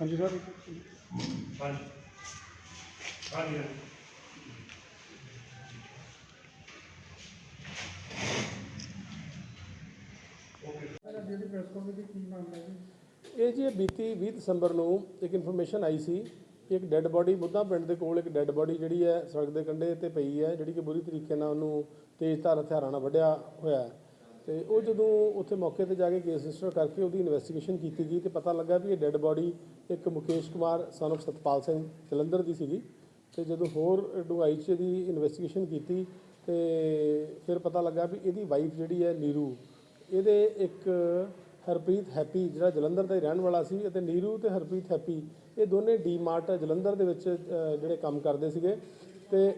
ਹਾਂਜੀ ਸਰ। ਹਾਂਜੀ। ਹਾਂਜੀ। ਜਿਹੜੀ ਪ੍ਰੈਸ ਕਾਨਫਰੰਸ ਕੀ ਮਾਮਲਾ ਜੀ? ਇਹ ਜੀ ਇਹ ਬੀਤੀ 20 ਦਸੰਬਰ ਨੂੰ ਇੱਕ ਇਨਫੋਰਮੇਸ਼ਨ ਆਈ ਸੀ ਕਿ ਇੱਕ ਡੈੱਡ ਬਾਡੀ ਬੁੱਧਾ ਪਿੰਡ ਦੇ ਕੋਲ ਇੱਕ ਡੈੱਡ ਬਾਡੀ ਜਿਹੜੀ ਹੈ ਸੜਕ ਦੇ ਕੰਢੇ ਤੇ ਪਈ ਹੈ, ਜਿਹੜੀ ਕਿ ਬੁਰੀ ਤਰੀਕੇ ਨਾਲ ਉਹਨੂੰ ਤੇਜ਼ਧਾਰ ਹਥਿਆਰਾਂ ਨਾਲ ਵੱਢਿਆ ਹੋਇਆ ਹੈ। ਤੇ ਉਹ ਜਦੋਂ ਉੱਥੇ ਮੌਕੇ ਤੇ ਜਾ ਕੇ ਕੇਸ ਰਜਿਸਟਰ ਕਰਕੇ ਉਹਦੀ ਇਨਵੈਸਟੀਗੇਸ਼ਨ ਕੀਤੀ ਗਈ ਤੇ ਪਤਾ ਲੱਗਾ ਵੀ ਇਹ ਡੈੱਡ ਬਾਡੀ ਇੱਕ ਮੁਕੇਸ਼ ਕੁਮਾਰ, son of ਸਤਪਾਲ ਸਿੰਘ ਜਲੰਧਰ ਦੀ ਸੀਗੀ। ਤੇ ਜਦੋਂ ਹੋਰ ਡੂੰਘਾਈ 'ਚ ਇਹਦੀ ਇਨਵੈਸਟੀਗੇਸ਼ਨ ਕੀਤੀ ਤੇ ਫਿਰ ਪਤਾ ਲੱਗਾ ਵੀ ਇਹਦੀ ਵਾਈਫ ਜਿਹੜੀ ਹੈ ਨੀਰੂ ਇਹਦੇ ਇੱਕ ਹਰਪ੍ਰੀਤ ਹੈਪੀ, ਜਿਹੜਾ ਜਲੰਧਰ ਦਾ ਹੀ ਰਹਿਣ ਵਾਲਾ ਸੀ ਅਤੇ ਨੀਰੂ ਤੇ ਹਰਪ੍ਰੀਤ ਹੈਪੀ, ਇਹ ਦੋਨੇ ਡੀਮਾਰਟ ਜਲੰਧਰ ਦੇ ਵਿੱਚ ਜਿਹੜੇ ਕੰਮ ਕਰਦੇ ਸੀਗੇ। ਤੇ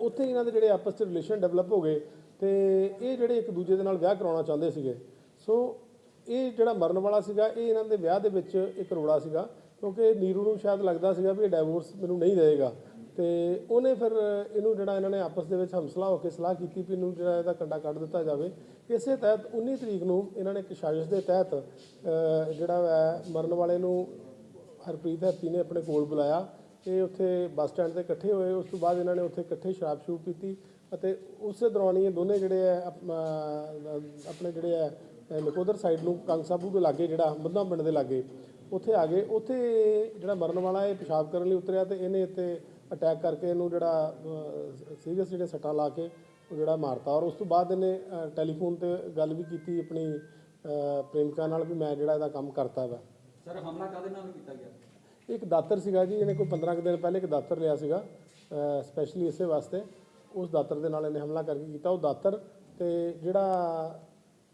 ਉੱਥੇ ਇਹਨਾਂ ਦੇ ਜਿਹੜੇ ਆਪਸ 'ਚ ਰਿਲੇਸ਼ਨ ਡਿਵੈਲਪ ਹੋ ਗਏ ਤੇ ਇਹ ਜਿਹੜੇ ਇੱਕ ਦੂਜੇ ਦੇ ਨਾਲ ਵਿਆਹ ਕਰਾਉਣਾ ਚਾਹੁੰਦੇ ਸੀਗੇ। ਸੋ ਇਹ ਜਿਹੜਾ ਮਰਨ ਵਾਲਾ ਸੀਗਾ, ਇਹ ਇਹਨਾਂ ਦੇ ਵਿਆਹ ਦੇ ਵਿੱਚ ਇੱਕ ਰੋੜਾ ਸੀਗਾ, ਕਿਉਂਕਿ ਨੀਰੂ ਨੂੰ ਸ਼ਾਇਦ ਲੱਗਦਾ ਸੀਗਾ ਵੀ ਇਹ ਡਾਈਵੋਰਸ ਮੈਨੂੰ ਨਹੀਂ ਦੇਵੇਗਾ। ਤੇ ਉਹਨੇ ਫਿਰ ਇਹਨੂੰ ਜਿਹੜਾ ਇਹਨਾਂ ਨੇ ਆਪਸ ਦੇ ਵਿੱਚ ਹਮਸਲਾ ਹੋ ਕੇ ਸਲਾਹ ਕੀਤੀ ਵੀ ਇਹਨੂੰ ਜਿਹੜਾ ਇਹਦਾ ਕੰਡਾ ਕੱਢ ਦਿੱਤਾ ਜਾਵੇ। ਇਸੇ ਤਹਿਤ 19 ਤਰੀਕ ਨੂੰ ਇਹਨਾਂ ਨੇ ਇੱਕ ਸਾਜ਼ਿਸ਼ ਦੇ ਤਹਿਤ ਜਿਹੜਾ ਹੈ ਮਰਨ ਵਾਲੇ ਨੂੰ ਹਰਪ੍ਰੀਤ ਹੈਪੀ ਨੇ ਆਪਣੇ ਕੋਲ ਬੁਲਾਇਆ। ਇਹ ਉੱਥੇ ਬੱਸ ਸਟੈਂਡ ਤੇ ਇਕੱਠੇ ਹੋਏ। ਉਸ ਤੋਂ ਬਾਅਦ ਇਹਨਾਂ ਨੇ ਉੱਥੇ ਇਕੱਠੇ ਸ਼ਰਾਬ ਸ਼ੂਬ ਪੀਤੀ ਅਤੇ ਉਸੇ ਦੌਰਾਨ ਹੀ ਇਹ ਦੋਨੇ ਜਿਹੜੇ ਹੈ ਆਪਣੇ ਜਿਹੜੇ ਹੈ ਨਕੋਦਰ ਸਾਈਡ ਨੂੰ ਕੰਗ ਸਾਬੂ ਦੇ ਲਾਗੇ ਜਿਹੜਾ ਬੰਦਾ ਪਿੰਡ ਦੇ ਲਾਗੇ ਉੱਥੇ ਆ ਗਏ। ਉੱਥੇ ਜਿਹੜਾ ਮਰਨ ਵਾਲਾ ਇਹ ਪਿਸ਼ਾਬ ਕਰਨ ਲਈ ਉਤਰਿਆ ਤੇ ਇਹਨੇ ਇੱਥੇ ਅਟੈਕ ਕਰਕੇ ਇਹਨੂੰ ਜਿਹੜਾ ਸੀਰੀਅਸ ਜਿਹੜੇ ਸੱਟਾਂ ਲਾ ਕੇ ਉਹ ਜਿਹੜਾ ਮਾਰਤਾ। ਔਰ ਉਸ ਤੋਂ ਬਾਅਦ ਇਹਨੇ ਟੈਲੀਫੋਨ ਤੇ ਗੱਲ ਵੀ ਕੀਤੀ ਆਪਣੀ ਪ੍ਰੇਮਿਕਾ ਨਾਲ ਵੀ ਮੈਂ ਜਿਹੜਾ ਇਹਦਾ ਕੰਮ ਕਰਤਾ ਵਾ। ਸਰ ਹਮਲਾ ਕਾਦੇ ਨਾਲ ਕੀਤਾ ਗਿਆ? ਇੱਕ ਦਾਤਰ ਸੀਗਾ ਜੀ ਇਹਨੇ ਕੋਈ 15 ਕੁ ਦਿਨ ਪਹਿਲੇ ਇੱਕ ਦਾਤਰ ਲਿਆ ਸੀਗਾ ਸਪੈਸ਼ਲੀ ਇਸੇ ਵਾਸਤੇ। ਉਸ ਦਾਤਰ ਦੇ ਨਾਲ ਇਹਨੇ ਹਮਲਾ ਕਰਕੇ ਕੀਤਾ। ਉਹ ਦਾਤਰ ਤੇ ਜਿਹੜਾ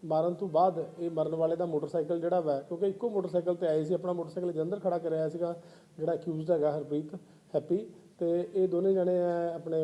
ਮਾਰਨ ਤੋਂ ਬਾਅਦ ਇਹ ਮਰਨ ਵਾਲੇ ਦਾ ਮੋਟਰਸਾਈਕਲ ਜਿਹੜਾ ਵਾ, ਕਿਉਂਕਿ ਇੱਕੋ ਮੋਟਰਸਾਈਕਲ ਤੇ ਆਏ ਸੀ, ਆਪਣਾ ਮੋਟਰਸਾਈਕਲ ਜਲੰਧਰ ਖੜਾ ਕਰਿਆ ਸੀਗਾ, ਜਿਹੜਾ ਅਕਿਊਜ਼ਡ ਹੈਗਾ ਹਰਪ੍ਰੀਤ, ਹੈਪੀ, ਤੇ ਇਹ ਦੋਨੇ ਜਣੇ ਆਪਣੇ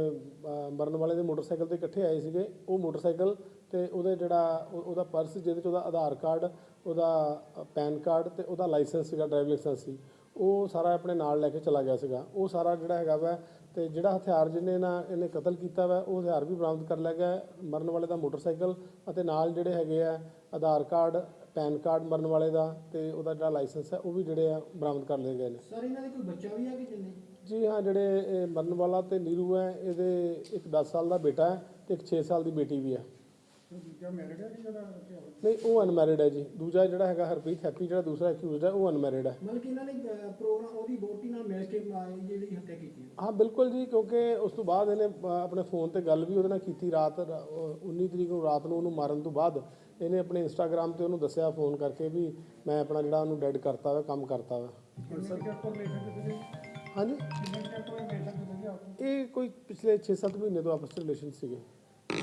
ਮਰਨ ਵਾਲੇ ਦੇ ਮੋਟਰਸਾਈਕਲ ਤੇ ਇਕੱਠੇ ਆਏ ਸੀਗੇ। ਉਹ ਮੋਟਰਸਾਈਕਲ ਤੇ ਉਹਦੇ ਜਿਹੜਾ ਉਹਦਾ ਪਰਸ ਜਿਹਦੇ ਚ ਉਹਦਾ ਆਧਾਰ ਕਾਰਡ, ਉਹਦਾ ਪੈਨ ਕਾਰਡ ਤੇ ਉਹਦਾ ਲਾਇਸੈਂਸ ਸੀਗਾ, ਡਰਾਈਵਿੰਗ ਲਾਇਸੈਂਸ ਸੀ। ਉਹ ਸਾਰਾ ਆਪਣੇ ਨਾਲ ਲੈ ਕੇ ਚਲਾ ਗਿਆ ਸੀਗਾ। ਉਹ ਸਾਰਾ ਜਿਹੜਾ ਹੈਗਾ ਵਾ ਤੇ ਜਿਹੜਾ ਹਥਿਆਰ ਜਿਹਨੇ ਨਾ ਇਹਨੇ ਕਤਲ ਕੀਤਾ ਵਾ ਉਹ ਹਥਿਆਰ ਵੀ ਬਰਾਮਦ ਕਰ ਲਿਆ ਗਿਆ। ਮਰਨ ਵਾਲੇ ਦਾ ਮੋਟਰਸਾਈਕਲ ਅਤੇ ਨਾਲ ਜਿਹੜੇ ਹੈਗੇ ਆ ਆਧਾਰ ਕਾਰਡ ਪੈਨ ਕਾਰਡ ਮਰਨ ਵਾਲੇ ਦਾ ਤੇ ਉਹਦਾ ਜਿਹੜਾ ਲਾਇਸੈਂਸ ਹੈ ਉਹ ਵੀ ਜਿਹੜੇ ਆ ਬਰਾਮਦ ਕਰ ਲਏ ਗਏ ਨੇ ਸਰ ਇਹਨਾਂ ਦੇ ਕੋਈ ਬੱਚਾ ਵੀ ਹੈ ਕਿ ਜਿੰਨੇ ਜੀ ਹਾਂ ਜਿਹੜੇ ਇਹ ਮਰਨ ਵਾਲਾ ਤੇ ਨੀਰੂ ਹੈ ਇਹਦੇ ਇੱਕ 10 ਸਾਲ ਦਾ ਬੇਟਾ ਹੈ ਤੇ ਇੱਕ 6 ਸਾਲ ਦੀ ਬੇਟੀ ਵੀ ਹੈ ਦੂਜਾ ਮੈਰਿਡ ਹੈ ਕਿ ਜਿਹੜਾ ਹਥਿਆਰ? ਨਹੀਂ ਉਹ ਅਨਮੈਰਿਡ ਹੈ ਜੀ। ਦੂਜਾ ਜਿਹੜਾ ਹੈਗਾ ਹਰਪ੍ਰੀਤ ਹੈਪੀ ਜਿਹੜਾ ਦੂਸਰਾ ਅਕਿਊਜ਼ਡ ਹੈ ਉਹ ਅਨਮੈਰਿਡ ਹੈ। ਮਤਲਬ ਕਿ ਇਹਨਾਂ ਨੇ ਪ੍ਰੋਗਰਾਮ ਉਹਦੀ ਵੋਟੀ ਨਾਲ ਮਿਲ ਕੇ ਅਹ, ਜਿਹੜੀ ਹੱਤਿਆ ਕੀਤੀ ਹੈ। ਹਾਂ ਬਿਲਕੁਲ ਜੀ ਕਿਉਂਕਿ ਉਸ ਤੋਂ ਬਾਅਦ ਇਹਨੇ ਅ, ਆਪਣੇ ਫੋਨ ਤੇ ਗੱਲ ਵੀ ਉਹਦੇ ਨਾਲ ਕੀਤੀ ਰਾਤ ਰ- ਅ, 19 ਤਰੀਕ ਨੂੰ ਰਾਤ ਨੂੰ ਉਹਨੂੰ ਮਾਰਨ ਤੋਂ ਬਾਅਦ ਇਹਨੇ ਆਪਣੇ ਇੰਸਟਾਗ੍ਰam ਤੇ ਉਹਨੂੰ ਦੱਸਿਆ ਫੋਨ ਕਰਕੇ ਵੀ ਮੈਂ ਆਪਣਾ ਜਿਹੜਾ ਉਹਨੂੰ ਡੈਡ ਕਰਤਾ ਵਾ ਕੰਮ ਕਰਤਾ ਵਾ। ਕਿੰਨੇ ਤੁਸੀਂ? ਹਾਂਜੀ। ਕਿੰਨੇ ਤੁਸੀਂ ਇਹ ਕੋਈ ਪਿਛਲੇ 6-7 ਮਹੀਨੇ ਤੋਂ ਆਪਸ ਵਿੱਚ ਰਿਲੇਸ਼ਨ ਸੀਗੇ।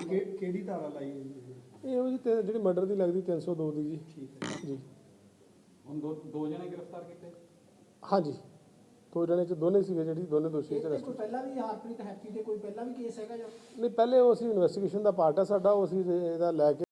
ਕਿ- ਕਿਹੜੀ ਧਾਰਾ ਲਾਈ ਹੋਈ ਹੈ? ਇਹ ਉਹ ਜੀ ਤੇ ਜਿਹੜੀ ਮਰਡਰ ਦੀ ਲੱਗਦੀ 302 ਦੀ ਜੀ। ਠੀਕ ਹੈ। ਜੀ। ਹੁਣ ਦੋ ਦੋ ਜਣੇ ਗ੍ਰਿਫਤਾਰ ਕੀਤੇ? ਹਾਂਜੀ। ਦੋ ਜਣੇ ਚ ਦੋਨੇ ਸੀਗੇ ਜਿਹੜੀ ਦੋਨੇ ਦੋਸ਼ੀ ਇਹ ਚ ਤੇ arrest ਕੋਈ ਪਹਿਲਾਂ ਵੀ ਹਰਪ੍ਰੀਤ ਹੈਪੀ ਤੇ ਕੋਈ ਪਹਿਲਾਂ ਵੀ ਕੇਸ ਹੈਗਾ ਜਾਂ? ਨਹੀਂ ਪਹਿਲੇ ਉਹ ਅਸੀਂ ਇਨਵੈਸਟੀਗੇਸ਼ਨ ਦਾ ਪਾਰਟ ਹੈ ਸਾਡਾ ਉਹ ਅਸੀਂ ਇਹਦਾ ਲੈ ਕੇ